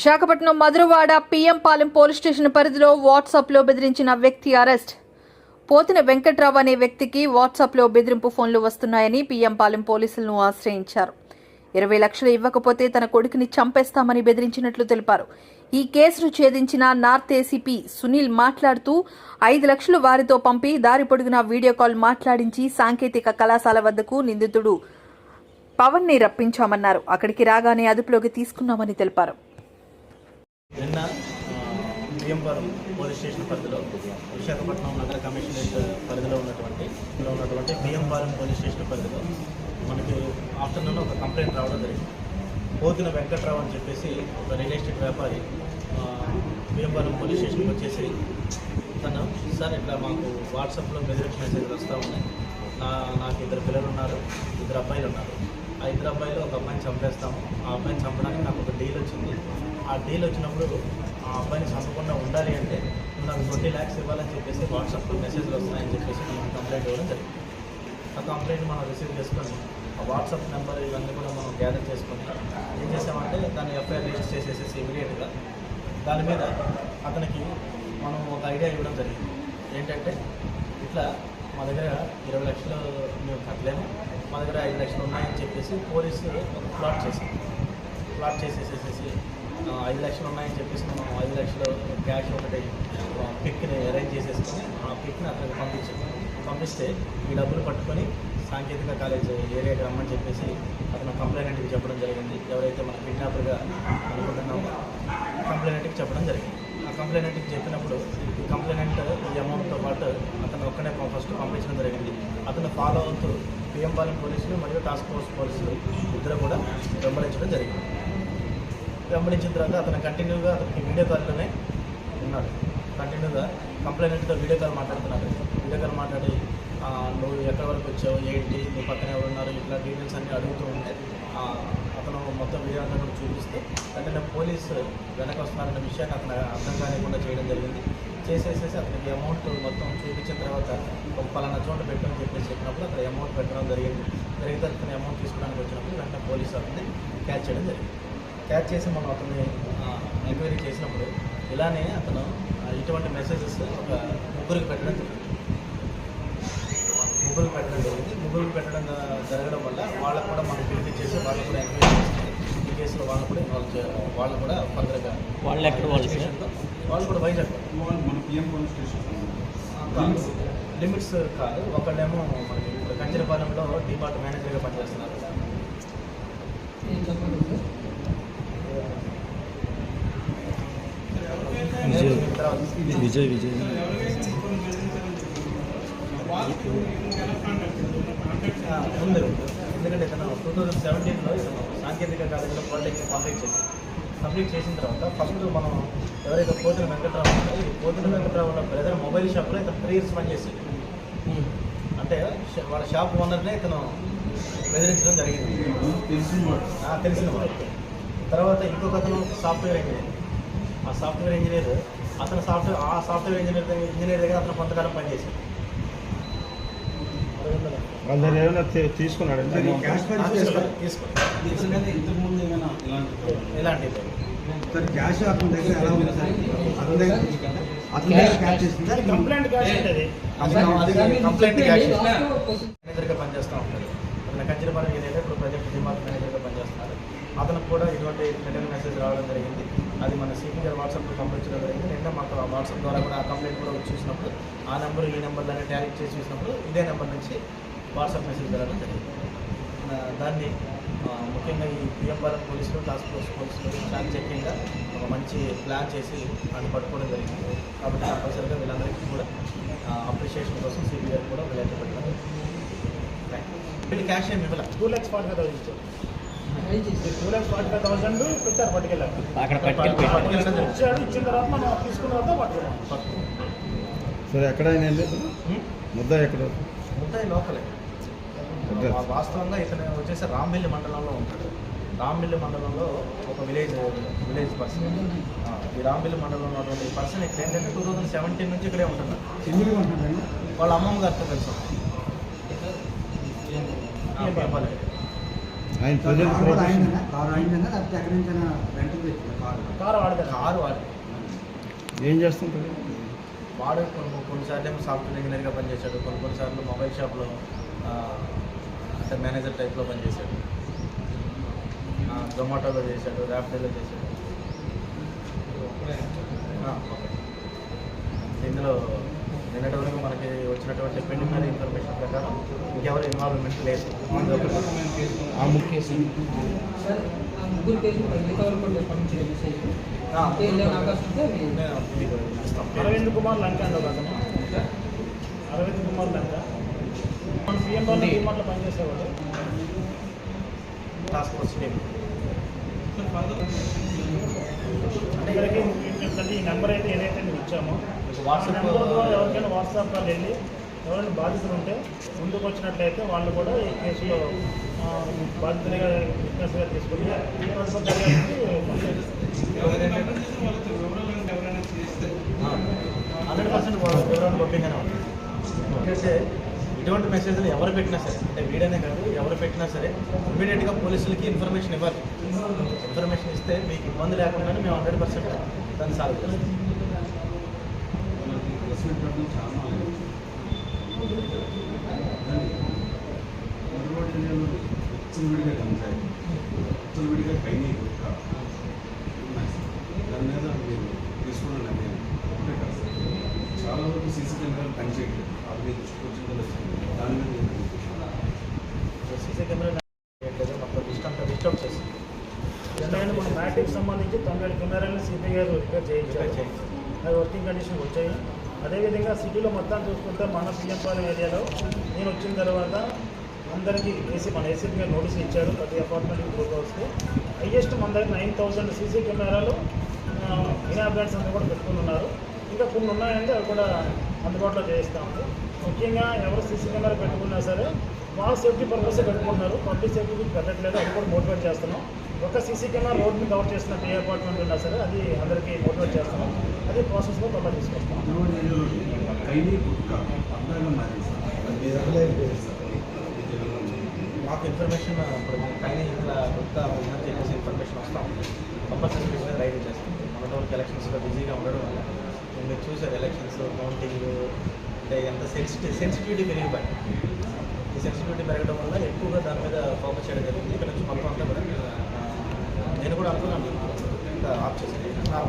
Visakhapatnam Madhurawada PM Palem police station పరిధిలో వాట్సాప్లో బెదిరించిన వ్యక్తి అరెస్ట్. పోతిన వెంకట్రావు అనే వ్యక్తికి వాట్సాప్లో బెదిరింపు ఫోన్లు వస్తున్నాయని పిఎం పాలెం పోలీసులను ఆశ్రయించారు. ఇరవై లక్షలు ఇవ్వకపోతే తన కొడుకుని చంపేస్తామని బెదిరించినట్లు తెలిపారు. ఈ కేసును ఛేదించిన నార్త్ ఏసీపీ సునీల్ మాట్లాడుతూ ఐదు లక్షలు వారితో పంపి దారి పొడుగునా వీడియో కాల్ మాట్లాడించి సాంకేతిక కళాశాల వద్దకు నిందితుడు పవన్ని రప్పించామన్నారు. అక్కడికి రాగానే అదుపులోకి తీసుకున్నామని తెలిపారు. నిన్న బియ్యంపురం పోలీస్ స్టేషన్ పరిధిలో విశాఖపట్నం నగర కమిషనరేట్ పరిధిలో ఉన్నటువంటి ఇందులో ఉన్నటువంటి బియ్యంపురం పోలీస్ స్టేషన్ పరిధిలో మనకి ఆఫ్టర్నూన్ ఒక కంప్లైంట్ రావడం జరిగింది. పోతిన వెంకట్రావు అని చెప్పేసి ఒక రియల్ ఎస్టేట్ వ్యాపారి ఆ, బియ్యంపురం పోలీస్ స్టేషన్కి వచ్చేసి తను సార్ ఇట్లా మాకు వాట్సాప్లో బెదిరించి మెసేజ్లు వస్తూ ఉన్నాయి. నా నాకు ఇద్దరు పిల్లలు ఉన్నారు ఇద్దరు అబ్బాయిలు ఉన్నారు. ఆ ఇద్దరు అబ్బాయిలు ఒక అమ్మాయిని చంపేస్తాము. ఆ అమ్మాయిని చంపడానికి నాకు ఒక డీల్ వచ్చింది. ఆ డీల్ వచ్చినప్పుడు ఆ అబ్బాయిని చంపకుండా ఉండాలి అంటే నాకు ట్వంటీ ల్యాక్స్ ఇవ్వాలని చెప్పేసి వాట్సాప్లో మెసేజ్లు వస్తున్నాయని చెప్పేసి మనం కంప్లైంట్ ఇవ్వడం జరిగింది. ఆ కంప్లైంట్ మనం రిసీవ్ చేసుకొని ఆ వాట్సాప్ నెంబర్ ఇవన్నీ కూడా మనం గ్యాదర్ చేసుకొని ఏం చేసామంటే దాన్ని ఎఫ్ఐఆర్ రిజిస్టర్ చేసేసేసి ఇమీడియట్గా దాని మీద అతనికి మనం ఒక ఐడియా ఇవ్వడం జరిగింది. ఏంటంటే ఇట్లా మా దగ్గర ఇరవై లక్షలు మేము కట్టలేము మా దగ్గర ఐదు లక్షలు ఉన్నాయని చెప్పేసి పోలీసు ప్లాట్ చేసింది ప్లాట్ చేసేసేసేసి ఐదు లక్షలు ఉన్నాయని చెప్పేసి మనం ఐదు లక్షలు క్యాష్ ఒకటి పిక్ని అరేంజ్ చేసేసుకొని ఆ పిక్ని అతనికి పంపించాం పంపిస్తే ఈ డబ్బులు పట్టుకొని సాంకేతిక కాలేజ్ ఏరియాకి రమ్మని చెప్పేసి అతను కంప్లైనెంట్కి చెప్పడం జరిగింది. ఎవరైతే మన కిడ్నాపర్గా అనుకుంటున్నామో కంప్లైనెంట్కి చెప్పడం జరిగింది. ఆ కంప్లైనెంట్కి చెప్పినప్పుడు ఈ కంప్లైనెంట్ ఈ అమౌంట్తో పాటు అతను ఒక్కనే ఫస్ట్ పంపించడం జరిగింది. అతను ఫాలో అవుతూ పిఎం పాలెం పోలీసులు మరియు టాస్క్ ఫోర్స్ పోలీసులు ఇద్దరు కూడా వెంబడించడం జరిగింది. గమనించిన తర్వాత అతను కంటిన్యూగా అతనికి వీడియో కాల్లోనే ఉన్నాడు. కంటిన్యూగా కంప్లైంట్తో వీడియో కాల్ మాట్లాడుతున్నాడు. వీడియో కాల్ మాట్లాడి నువ్వు ఎక్కడి వరకు వచ్చావు? ఏంటి? నీ పక్కన ఎవరు ఉన్నారు? ఇట్లా డీటెయిల్స్ అన్నీ అడుగుతూ ఉంటే అతను మొత్తం వీడియో అంతా కూడా చూపిస్తూ వెంటనే పోలీసు వెనక వస్తున్నారన్న విషయాన్ని అతను అర్థం కానివ్వకుండా చేయడం జరిగింది. చేసేసేసి అతనికి అమౌంట్ మొత్తం చూపించిన తర్వాత ఒక పలానా చోట పెట్టమని చెప్పేసి చెప్పినప్పుడు అక్కడ అమౌంట్ పెట్టడం జరిగింది. జరిగితే అతను అమౌంట్ తీసుకోవడానికి వచ్చినప్పుడు వెంటనే పోలీసు అతన్ని క్యాచ్ చేయడం జరిగింది. క్యాచ్ చేసి మనం అతన్ని ఎంక్వైరీ చేసినప్పుడు ఇలానే అతను ఇటువంటి మెసేజెస్ ఒక ముగ్గురికి పెట్టడం జరిగింది. ముగ్గురికి పెట్టడం జరిగింది. ముగ్గురికి పెట్టడం జరగడం వల్ల వాళ్ళకు కూడా మనం పిలిపించేసి వాళ్ళు కూడా ఎంక్వైరీ చేసి ఈ కేసులో వాళ్ళు కూడా ఇన్వాల్వ్ చే వాళ్ళు కూడా ఫర్దర్గా వాళ్ళు ఎక్కడ వాళ్ళు వాళ్ళు కూడా వైజాగ్ మన పిఎం పోలీస్ స్టేషన్ లిమిట్స్ కాదు. ఒకళ్ళేమో మనకి ఇప్పుడు కంచరపాలెంలో డిపార్ట్ మేనేజర్గా పనిచేస్తున్నారు. విజయ్. విజయ్. ఉంది ఎందుకంటే ఇతను టూ థౌజండ్ సెవెంటీన్లో ఇతను సాంకేతిక కాలేజీలో పాలిటెక్నిక్ కంప్లీట్ చేశాడు. కంప్లీట్ చేసిన తర్వాత ఫస్ట్ మనం ఎవరైతే పోతున్న వెంకట్రావు ఉన్నారో ఈ పోతున్న వెంకట్రావు బ్రదర్ మొబైల్ షాప్లో ఇతను త్రీ ఇయర్స్ పనిచేసి అంటే ష- వాళ్ళ షాప్ ఓనర్నే ఇతను బెదిరించడం జరిగింది. తెలిసిన వాడు. తర్వాత ఇంకొక అతను సాఫ్ట్వేర్ ఇంజనీర్ ఆ సాఫ్ట్వేర్ ఇంజనీర్ అతను సాఫ్ట్వేర్ ఆ సాఫ్ట్వేర్ ఇంజనీర్ దగ్గర ఇంజనీర్ దగ్గర అతను కొంతకాలం పనిచేశాడు. వాళ్ళ ఏమైనా తీసుకున్నాడు? సరే, ఈ క్యాష్ ఆ, పని తీసుకో చేస్తాడు. తీసుకో నిజంగానే ఇంతకు ముందు ఏమైనా ఇలాంటి ఎలాంటి సార్ క్యాష్ అతని దగ్గర ఎలా ఉంది సార్ అతని దగ్గర అతని దగ్గర క్యాష్ చేసిందా? కంప్లైంట్ క్యాష్ అది కంప్లైంట్ క్యాష్ మేనేజర్గా పనిచేస్తూ ఉంటారు అతను ఏరియాలో ఇప్పుడు ప్రజెంట్ డిమార్ట్ మేనేజర్గా పనిచేస్తున్నారు. అతనికి కూడా ఇటువంటి రిటర్న్ మెసేజ్ రావడం జరిగింది. అది మన సిపి గారు వాట్సాప్లో పంపించడం జరిగింది. నిన్న మాకు ఆ వాట్సాప్ ద్వారా కూడా ఆ కంప్లైంట్ కూడా వచ్చి చూసినప్పుడు ఆ నెంబర్ ఈ నెంబర్లోనే ట్యాగ్ చేసి చూసినప్పుడు ఇదే నెంబర్ నుంచి వాట్సాప్ మెసేజ్ రావడం జరిగింది. దాన్ని ముఖ్యంగా ఈ పిఎంఆర్ఎం పోలీసులు టాస్క్ ఫోర్స్ పోలీసులు ఫ్యాక్ట్ చెక్కింగ్గా ఒక మంచి ప్లాన్ చేసి అని పట్టుకోవడం జరిగింది. కాబట్టి కంపల్సరీగా వీళ్ళందరికీ కూడా అప్రిషియేషన్ కోసం సిబి గారు కూడా వీళ్ళైతే పెట్టడం వీళ్ళు క్యాష్ ఏమి ఇవ్వాలి? Two lakhs forty thousand two అక్కడ ఇచ్చిన తర్వాత మనం తీసుకున్న తర్వాత పట్టుకున్నాం. సరే ఎక్కడైనా ఉం? ముద్ద ఎక్కడ? ముద్దాయి లోకలే వాస్తవంగా ఇతను వచ్చేసి రాంబెల్లి మండలంలో ఉంటాడు. రాంబెల్లి మండలంలో ఒక విలేజ్ విలేజ్ పర్సన్. ఈ రాంబెల్లి మండలంలో ఉన్నటువంటి ఈ పర్సన్ ఇక్కడ ఏంటంటే టూ థౌజండ్ సెవెంటీన్ నుంచి ఇక్కడే ఉంటుందండి వాళ్ళ అమ్మమ్మ గారితో తెలుసు. ఆయన ప్రజెంట్ కారు కారు అయిందన్నా లేకపోతే ఎక్కడి నుంచైనా రెంట్ తెచ్చింది కారు కారు వాడతారు కారు వాడు ఏం చేస్తుంటారు వాడు కొన్ని కొన్నిసార్లు ఏమో సాఫ్ట్వేర్ ఇంజనీర్గా పనిచేశాడు. కొన్ని కొన్నిసార్లు మొబైల్ షాప్లో ఆ, అంటే మేనేజర్ టైప్లో పనిచేశాడు. జొమాటోలో చేశాడు ర్యాపిడోలో చేశాడు. ఇందులో నిన్నటి వరకు వచ్చినటువంటి ప్రిలిమినరీ ఇన్ఫర్మేషన్ ప్రకారం ఇంకెవరు ఇన్వాల్వ్మెంట్ లేదు. ఆ ముఖ్య. అరవింద్ కుమార్ లంక అరవింద్ కుమార్ లంక. మన సీఎం వాళ్ళు పనిచేసేవాడు టాస్క్ ఫోర్స్ టీమ్ అంటే ఇక్కడికి ఈ నెంబర్ అయితే ఏదైతే మేము ఇచ్చామో వాట్సాప్ నెంబర్ ద్వారా ఎవరికైనా వాట్సాప్ కాల్ వెళ్ళి ఎవరైనా బాధితులు ఉంటే ముందుకు వచ్చినట్లయితే వాళ్ళు కూడా ఈ కేసులో బాధితులుగా విట్నెస్గా తీసుకుని హండ్రెడ్ పర్సెంట్ వివరాలు పంపించగానే ఎందుకంటే ఇటువంటి మెసేజ్లు ఎవరు పెట్టినా సరే అంటే వీడనే కాదు ఎవరు పెట్టినా సరే ఇమీడియట్గా పోలీసులకి ఇన్ఫర్మేషన్ ఇవ్వాలి. ఇన్ఫర్మేషన్ ఇస్తే మీకు ఇబ్బంది లేకుండానే మేము హండ్రెడ్ పర్సెంట్ దాన్ని సాల్వ్ చేస్తాం. విడిగా గంజాయి విడిగా కైనీ గుట్క దాని మీద మీరు తీసుకున్న నిర్ణయం ఒకటే కాదు సార్. చాలా వరకు సీసీ కెమెరాలు పనిచేయట్లేదు అవి మీ దృష్టికి వచ్చిందో లేదో దాని మీద సీసీ కెమెరా డిస్టర్బ్ చేసి ఎందుకంటే మన మ్యాట్రిక్ సంబంధించి ఏడు కెమెరాలను సిపి గారు రిపేర్ చేయించారు చేయించారు. అవి వర్కింగ్ కండిషన్ వచ్చాయి అదేవిధంగా సిటీలో మొత్తం చూసుకుంటే మన సీఎంపాలెం ఏరియాలో నేను వచ్చిన తర్వాత అందరికీ ఏసీ మన ఏసీపీ గారు నోటీస్ ఇచ్చారు ప్రతి అపార్ట్మెంట్ గ్రూప్ హౌస్కి హైయెస్ట్ మన దగ్గర నైన్ థౌసండ్ సీసీ కెమెరాలు ఇనాబ్రాండ్స్ అంతా కూడా పెట్టుకుని ఉన్నారు. ఇంకా కొన్ని ఉన్నాయంటే అవి కూడా అందుబాటులో చేయిస్తాము. ముఖ్యంగా ఎవరు సీసీ కెమెరా పెట్టుకున్నా సరే వాళ్ళ సేఫ్టీ పర్పస్ పెట్టుకుంటున్నారు. పబ్లిక్ సేఫ్టీ పెట్టట్లేదు అది కూడా మోటివేట్ చేస్తున్నాం. ఒక సీసీ కెమెరా రోడ్ని కవర్ చేస్తున్న ఏ అపార్ట్మెంట్ ఉన్నా సరే అది అందరికీ మోటివేట్ చేస్తున్నాం. అది ప్రాసెస్లో తొందర తీసుకొస్తాం. మాకు ఇన్ఫర్మేషన్ ఇప్పుడు పైన ఇట్లా కొత్త ఉందని చెప్పేసి ఇన్ఫర్మేషన్ వస్తాం కంపల్సరీ మీద రైడ్ చేస్తాం. మొదటి వరకు ఎలక్షన్స్లో బిజీగా ఉండడం వల్ల. మీరు చూసారు ఎలక్షన్స్ కౌంటింగ్ అంటే ఎంత సెన్సిటివ్ సెన్సిటివిటీ పెరిగిపోయి. ఈ సెన్సిటివిటీ పెరగడం వల్ల ఎక్కువగా దాని మీద ఫోకస్ చేయడం జరిగింది. ఇక్కడ నుంచి మొత్తం అంతా కూడా నేను కూడా అనుకున్నాను. ఇంకా ఆఫ్ చేసి నార్మల్